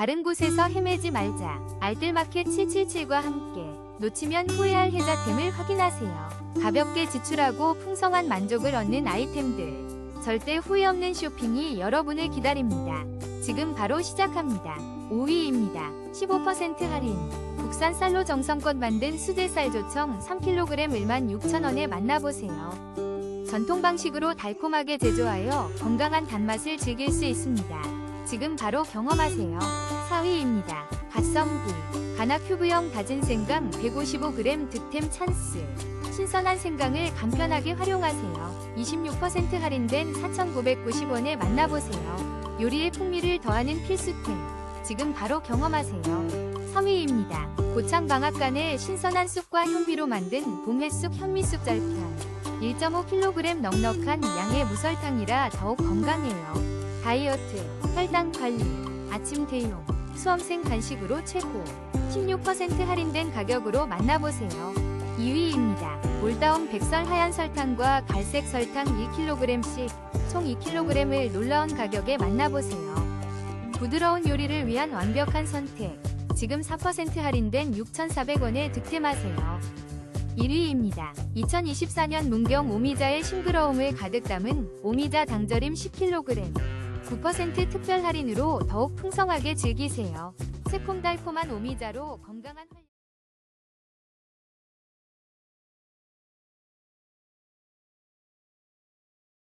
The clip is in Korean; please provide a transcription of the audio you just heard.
다른 곳에서 헤매지 말자. 알뜰마켓 777과 함께 놓치면 후회할 혜자템을 확인하세요. 가볍게 지출하고 풍성한 만족을 얻는 아이템들. 절대 후회 없는 쇼핑이 여러분을 기다립니다. 지금 바로 시작합니다. 5위입니다. 15% 할인. 국산 쌀로 정성껏 만든 수제쌀 조청 3kg 16,000원에 만나보세요. 전통 방식으로 달콤하게 제조하여 건강한 단맛을 즐길 수 있습니다. 지금 바로 경험하세요. 4위입니다. 갓성비. 가나 큐브형 다진 생강 155g 득템 찬스. 신선한 생강을 간편하게 활용하세요. 26% 할인된 4,990원에 만나보세요. 요리의 풍미를 더하는 필수템. 지금 바로 경험하세요. 3위입니다. 고창 방앗간의 신선한 쑥과 현미로 만든 봄해쑥 현미쑥 절편. 1.5kg 넉넉한 양의 무설탕이라 더욱 건강해요. 다이어트, 혈당 관리, 아침 대용, 수험생 간식으로 최고. 16% 할인된 가격으로 만나보세요. 2위입니다. 올다운 백설 하얀 설탕과 갈색 설탕 1kg씩 총 2kg을 놀라운 가격에 만나보세요. 부드러운 요리를 위한 완벽한 선택. 지금 4% 할인된 6,400원에 득템하세요. 1위입니다. 2024년 문경 오미자의 싱그러움을 가득 담은 오미자 당절임 10kg. 9% 특별 할인으로 더욱 풍성하게 즐기세요. 새콤달콤한 오미자로 건강한 활-